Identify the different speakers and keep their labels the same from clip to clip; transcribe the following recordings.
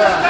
Speaker 1: Yeah.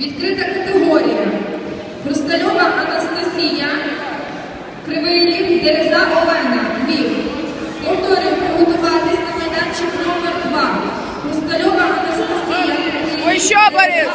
Speaker 1: Відкрита категорія. Хрустальова Анастасія. Кривий Лів, Дереза Олена. Львів. Повторюю приготуватись на майданчик номер 2. Хрустальова Анастасія.
Speaker 2: Ой, що, Борис?